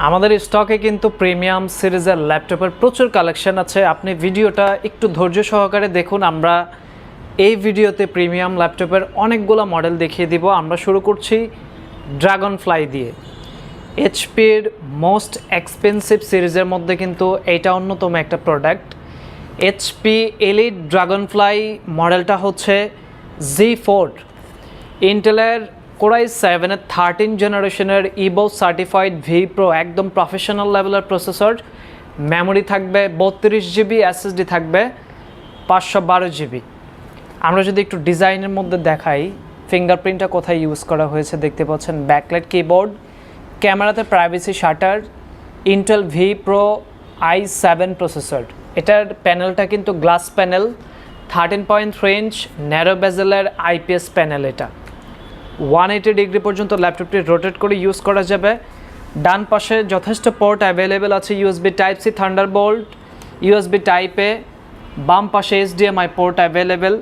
আমাদের স্টকে কিন্তু প্রিমিয়াম সিরিজের ল্যাপটপের প্রচুর কালেকশন আছে। আপনি ভিডিওটা একটু ধৈর্য সহকারে দেখুন, আমরা এই ভিডিওতে প্রিমিয়াম ল্যাপটপের অনেকগুলো মডেল দেখিয়ে দিব। আমরা শুরু করছি ড্রাগন ফ্লাই দিয়ে এইচপির মোস্ট এক্সপেন্সিভ সিরিজের মধ্যে কিন্তু এইটা অন্যতম একটা product HP Elite Dragonfly মডেলটা হচ্ছে জি ফোর ইন্টেলের কোরাই সেভেনের থার্টিন জেনারেশনের ইবো সার্টিফাইড ভি প্রো একদম প্রফেশনাল লেভেলের প্রসেসর মেমোরি থাকবে বত্রিশ জিবি এসএসডি থাকবে পাঁচশো বারো জিবি আমরা যদি একটু ডিজাইনের মধ্যে দেখাই ফিঙ্গারপ্রিন্টটা কোথায় ইউজ করা হয়েছে দেখতে পাচ্ছেন ব্যাকলাইট কিবোর্ড ক্যামেরাতে privacy shutter Intel v Pro i seven processor এটার প্যানেলটা কিন্তু glass panel thirteen point three inch narrow বেজেলের IPS panel এটা। ওয়ান এইটি ডিগ্রি পর্যন্ত ল্যাপটপটি রোটেট করে ইউজ করা যাবে। ডান পাশে যথেষ্ট পোর্ট অ্যাভেলেবেল আছে USB type C Thunderbolt USB টাইপে বাম পাশে এইচডিএমআই পোর্ট অ্যাভেলেবেল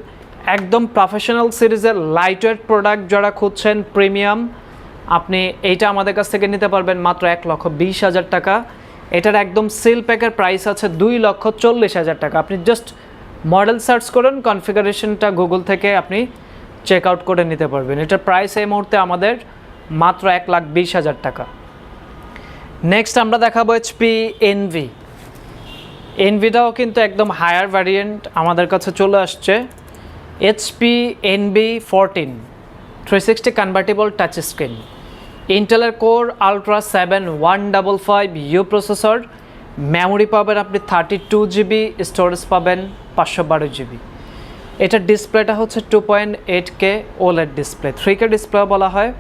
একদম প্রফেশনাল সিরিজের লাইটওয়েট প্রোডাক্ট যারা খুঁজছেন প্রিমিয়াম আপনি এইটা আমাদের কাছ থেকে নিতে পারবেন মাত্র এক লক্ষ বিশ হাজার টাকা। এটার একদম সেল প্যাকের প্রাইস আছে দুই লক্ষ চল্লিশ হাজার টাকা। আপনি জাস্ট মডেল সার্চ করুন কনফিগারেশনটা গুগল থেকে আপনি চেক আউট করে নিতে পারবেন। এটার প্রাইস এই মুহূর্তে আমাদের মাত্র এক লাখ বিশ হাজার টাকা। নেক্সট আমরা দেখাবো এইচপি এনভি এনভিটাও কিন্তু একদম হায়ার ভ্যারিয়েন্ট আমাদের কাছে চলে আসছে। HP Envy fourteen three sixty convertible touch screen ইন্টেলের core ultra seven one double five U processor memory পাবেন আপনি থার্টি টু জিবি স্টোরেজ পাবেন পাঁচশো বারো জিবি এটার ডিসপ্লেটা হচ্ছে two point eight K OLED display three K display বলা হয়।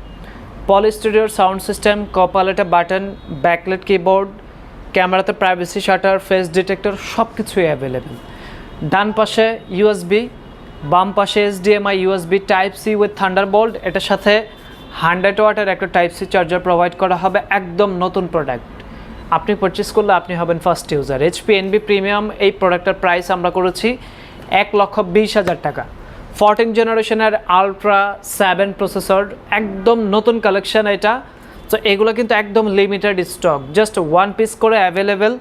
পল স্টুডিওর সাউন্ড সিস্টেম কপালেটে বাটন ব্যাকলেট কিবোর্ড ক্যামেরাতে প্রাইভেসি শাটার ফেস ডিটেক্টর সব কিছুই অ্যাভেলেবেল ডান পাশে ইউএসবি বাম পাশে HDMI USB type C with Thunderbolt এটার সাথে হান্ড্রেড ওয়াটের একটা টাইপ সি চার্জার প্রোভাইড করা হবে, একদম নতুন প্রোডাক্ট আপনি পারচেস করলে আপনি হবেন first user HP Envy premium এই প্রোডাক্টের প্রাইস আমরা করেছি এক লক্ষ বিশ হাজার টাকা। ফোরটিন জেনারেশনের আলট্রা সেভেন প্রসেসর একদম নতুন কালেকশন এটা। তো এগুলো কিন্তু একদম limited stock just one piece করে অ্যাভেলেবেল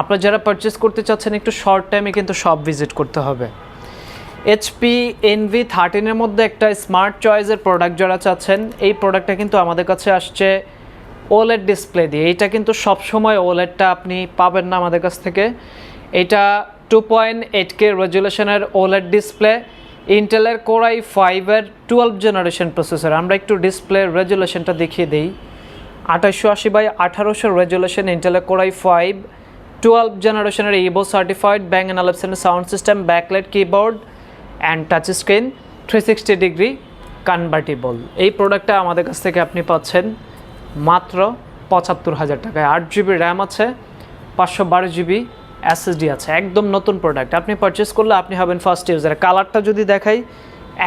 আপনারা যারা পারচেস করতে চাচ্ছেন, একটু শর্ট টাইমে কিন্তু সব ভিজিট করতে হবে। এইচপি এনভি থার্টিনের মধ্যে একটা স্মার্ট চয়েসের প্রোডাক্ট যারা চাচ্ছেন, এই প্রোডাক্টটা কিন্তু আমাদের কাছে আসছে ওলেড ডিসপ্লে দিয়ে। এইটা কিন্তু সবসময় ওলেডটা আপনি পাবেন না আমাদের কাছ থেকে। এটা টু পয়েন্ট এইট কে রেজুলেশনের ওলেড ডিসপ্লে ইন্টেলের কোরাই ফাইভের টুয়েলভ জেনারেশন প্রসেসর আমরা একটু ডিসপ্লে রেজুলেশনটা দেখিয়ে দিই। আঠাশশো আশি বাই আঠারোশো রেজুলেশন ইন্টেলের কোরাই ফাইভ টুয়েলভ জেনারেশনের Evo certified Bang and আলেপসেনের sound system backlight keyboard and touch screen three sixty degree convertible এই প্রোডাক্টটা আমাদের কাছ থেকে আপনি পাচ্ছেন মাত্র পঁচাত্তর হাজার টাকায়। আট জিবি র্যাম আছে, পাঁচশো বারো জিবি এসএসডি আছে, একদম নতুন প্রোডাক্ট আপনি পারচেস করলে আপনি হবেন ফার্স্ট ইউজার কালারটা যদি দেখাই,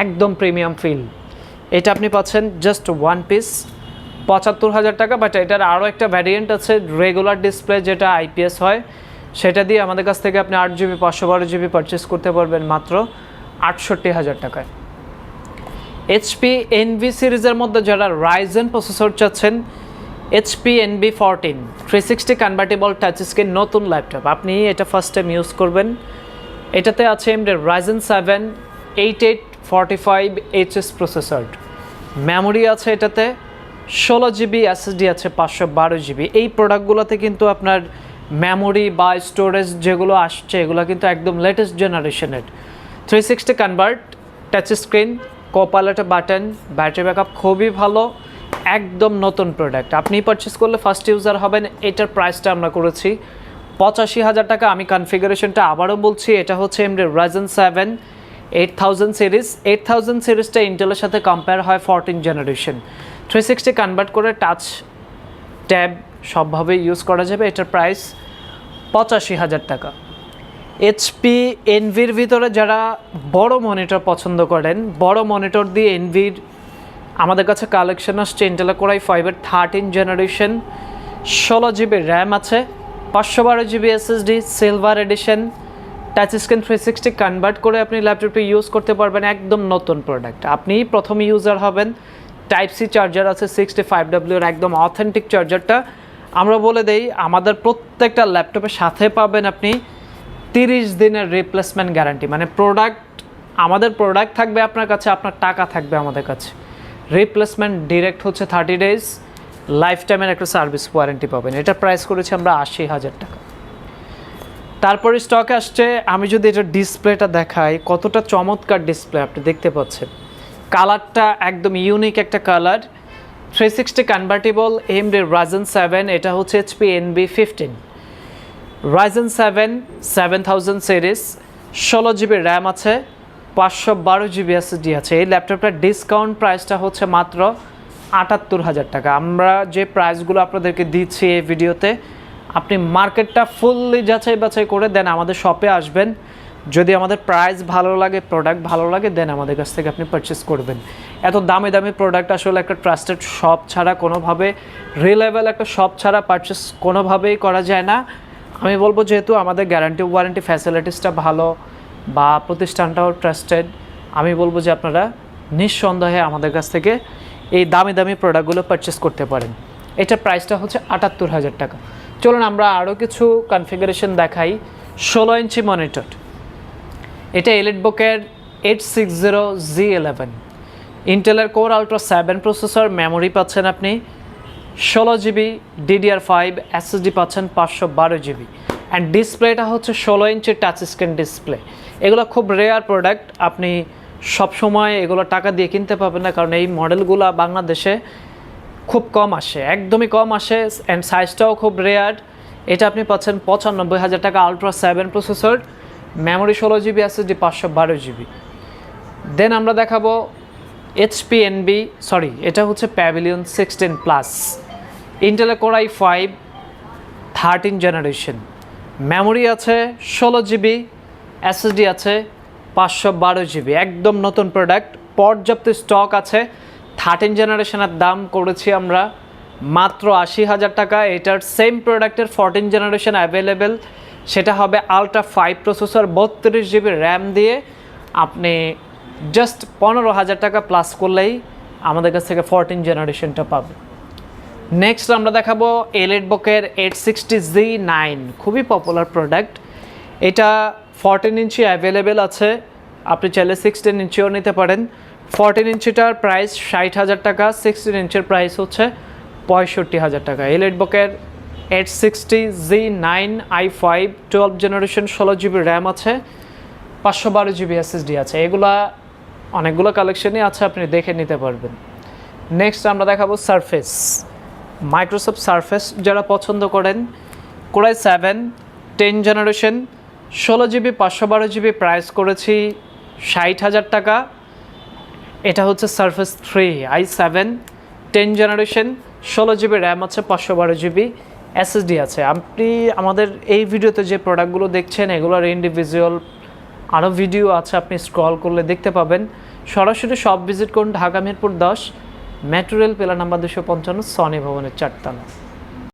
একদম প্রিমিয়াম ফিল এটা আপনি পাচ্ছেন জাস্ট ওয়ান পিস পঁচাত্তর হাজার টাকা বাট এটার আরও একটা ভ্যারিয়েন্ট আছে রেগুলার ডিসপ্লে যেটা আইপিএস হয়, সেটা দিয়ে আমাদের কাছ থেকে আপনি আট জিবি পাঁচশো বারো জিবি পারচেস করতে পারবেন মাত্র আটষট্টি হাজার টাকায়। এইচপি এনভি সিরিজের মধ্যে যারা রাইজেন প্রসেসর চাচ্ছেন HP Envy fourteen three sixty convertible touch screen নতুন ল্যাপটপ আপনি এটা ফার্স্ট টাইম ইউজ করবেন। এটাতে আছে AMD Ryzen seven eight eight forty five HS processor memory আছে এটাতে, ষোলো জিবি এসএসডি আছে, পাঁচশো বারো জিবি এই প্রোডাক্টগুলোতে কিন্তু আপনার মেমোরি বা স্টোরেজ যেগুলো আসছে, এগুলো কিন্তু একদম লেটেস্ট জেনারেশনের three sixty convert touch screen কোপালেটে button battery backup খুবই ভালো। একদম নতুন প্রোডাক্ট আপনি পারচেস করলে ফার্স্ট ইউজার হবেন, এটার প্রাইসটা আমরা করেছি পঁচাশি হাজার টাকা। আমি কনফিগারেশনটা আবারও বলছি, এটা হচ্ছে AMD Ryzen seven eight thousand series eight thousand সিরিজটা ইন্টেলের সাথে কম্পেয়ার হয় fourteen generation three sixty convert করে টাচ ট্যাব সবভাবে ইউজ করা যাবে, এটার প্রাইস পঁচাশি হাজার টাকা। এইচপি এনভির ভিতরে যারা বড় মনিটর পছন্দ করেন, বড় মনিটর দিয়ে এনভির আমাদের কাছে কালেকশন আসছে ইন্টেলা কোরাই ফাইভের থার্টিন জেনারেশন ষোলো জিবি র্যাম আছে, পাঁচশো বারো GB SSD silver edition touch screen three sixty convert করে আপনি ল্যাপটপটি ইউজ করতে পারবেন একদম নতুন প্রোডাক্ট আপনি প্রথম ইউজার হবেন টাইপ সি চার্জার আছে সিক্সটি ফাইভ ডাব্লিউর একদম অথেন্টিক চার্জারটা আমরা বলে দেই, আমাদের প্রত্যেকটা ল্যাপটপের সাথে পাবেন আপনি তিরিশ দিনের রিপ্লেসমেন্ট গ্যারান্টি মানে প্রোডাক্ট আমাদের প্রোডাক্ট থাকবে আপনার কাছে, আপনার টাকা থাকবে আমাদের কাছে। রিপ্লেসমেন্ট ডিরেক্ট হচ্ছে থার্টি ডেজ লাইফ টাইমের একটা সার্ভিস ওয়ারেন্টি পাবেন। এটা প্রাইস করেছি আমরা আশি হাজার টাকা। তারপরে স্টকে আসছে, আমি যদি এটা ডিসপ্লেটা দেখাই, কতটা চমৎকার ডিসপ্লে আপনি দেখতে পাচ্ছেন। কালারটা একদম ইউনিক একটা colour three sixty convertible AMD Ryzen seven এটা হচ্ছে HP Envy fifteen Ryzen seven seven thousand series ষোলো জিবি র্যাম আছে পাঁচশো বারো জিবি এসএসডি আছে। এই ল্যাপটপটার ডিসকাউন্ট প্রাইসটা হচ্ছে মাত্র আটাত্তর হাজার টাকা। আমরা যে প্রাইসগুলো আপনাদেরকে দিচ্ছি এই ভিডিওতে, আপনি মার্কেটটা ফুললি যাচাই বাছাই করে দেন, আমাদের শপে আসবেন। যদি আমাদের প্রাইস ভালো লাগে প্রোডাক্ট ভালো লাগে দেন আমাদের কাছ থেকে আপনি পারচেস করবেন। এত দামি দামি প্রোডাক্ট আসলে একটা ট্রাস্টেড শপ ছাড়া কোনোভাবে রিলেবেল একটা শপ ছাড়া পারচেস কোনোভাবেই করা যায় না। আমি বলব যেহেতু আমাদের গ্যারান্টি ওয়ারেন্টি ফ্যাসিলিটিসটা ভালো বা প্রতিষ্ঠানটাও ট্রাস্টেড আমি বলব যে আপনারা নিঃসন্দেহে আমাদের কাছ থেকে এই দামি দামি প্রোডাক্টগুলো পারচেস করতে পারেন। এটার প্রাইসটা হচ্ছে আটাত্তর হাজার টাকা। চলুন আমরা আরও কিছু কনফিগারেশন দেখাই ষোলো ইঞ্চি মনিটর এটা এলিট বুকের eight six zero G eleven ইন্টেলের core ultra seven processor memory পাচ্ছেন আপনি ষোলো জিবি ডিডিআর ফাইভ এসএসডি পাচ্ছেন পাঁচশো বারো জিবি অ্যান্ড ডিসপ্লেটা হচ্ছে ষোলো ইঞ্চি টাচ স্ক্রিন ডিসপ্লে এগুলো খুব রেয়ার প্রোডাক্ট আপনি সবসময় এগুলো টাকা দিয়ে কিনতে পাবেন না, কারণ এই মডেলগুলো বাংলাদেশে খুব কম আসে, একদমই কম আসে অ্যান্ড সাইজটাও খুব রেয়ার এটা আপনি পাচ্ছেন পঁচানব্বই হাজার টাকা আলট্রা সেভেন প্রসেসর মেমোরি ষোলো জিবি আছে যে পাঁচশো বারো জিবি দেন আমরা দেখাবো এইচপি এনবি সরি এটা হচ্ছে প্যাভিলিয়ন সিক্সটিন প্লাস ইন্টেলের ফাইভ থার্টিন জেনারেশন মেমোরি আছে ষোলো জিবি এসএসডি আছে, পাঁচশো বারো জিবি, একদম নতুন প্রোডাক্ট পর্যাপ্ত স্টক আছে। থার্টিন জেনারেশনের দাম করেছি আমরা মাত্র আশি হাজার টাকা। এটার সেম প্রোডাক্টের ফোরটিন জেনারেশন অ্যাভেলেবেল সেটা হবে আলট্রা ফাইভ প্রসেসর বত্রিশ জিবি র্যাম দিয়ে। আপনি জাস্ট পনেরো হাজার টাকা প্লাস করলেই আমাদের কাছ থেকে ফোরটিন জেনারেশনটা পাবে। নেক্সট আমরা দেখাবো এলিট বুকের এইট সিক্সটি জি নাইন খুবই পপুলার প্রোডাক্ট এটা ফোরটিন ইঞ্চি অ্যাভেলেবেল আছে। আপনি চাইলে সিক্সটিন ইঞ্চিও নিতে পারেন। ফোরটিন ইঞ্চিটার প্রাইস ষাট হাজার টাকা সিক্সটিন ইঞ্চের প্রাইস হচ্ছে পঁয়ষট্টি হাজার টাকা। এলিট বুকের eight sixty G nine i five twelve generation ষোলো জিবি র্যাম আছে, পাঁচশো বারো জিবি এসএসডি আছে। এগুলা অনেকগুলো কালেকশনই আছে, আপনি দেখে নিতে পারবেন। নেক্সট আমরা দেখাবো সারফেস মাইক্রোসফট সারফেস যারা পছন্দ করেন core i seven ten generation ষোলো জিবি, পাঁচশো বারো জিবি প্রাইস করেছি ষাট হাজার টাকা। এটা হচ্ছে Surface three i seven ten generation ষোলো জিবি র্যাম আছে, পাঁচশো বারো জিবি এসএসডি আছে। আপনি আমাদের এই ভিডিওতে যে প্রোডাক্টগুলো দেখছেন, এগুলোর ইন্ডিভিজুয়াল আরও ভিডিও আছে, আপনি স্ক্রল করলে দেখতে পাবেন। সরাসরি সব ভিজিট করুন, ঢাকা মিরপুর দশ মেট্রো রেল পেলা নাম্বার দুশো পঞ্চান্ন সনি ভবনের চারতলা।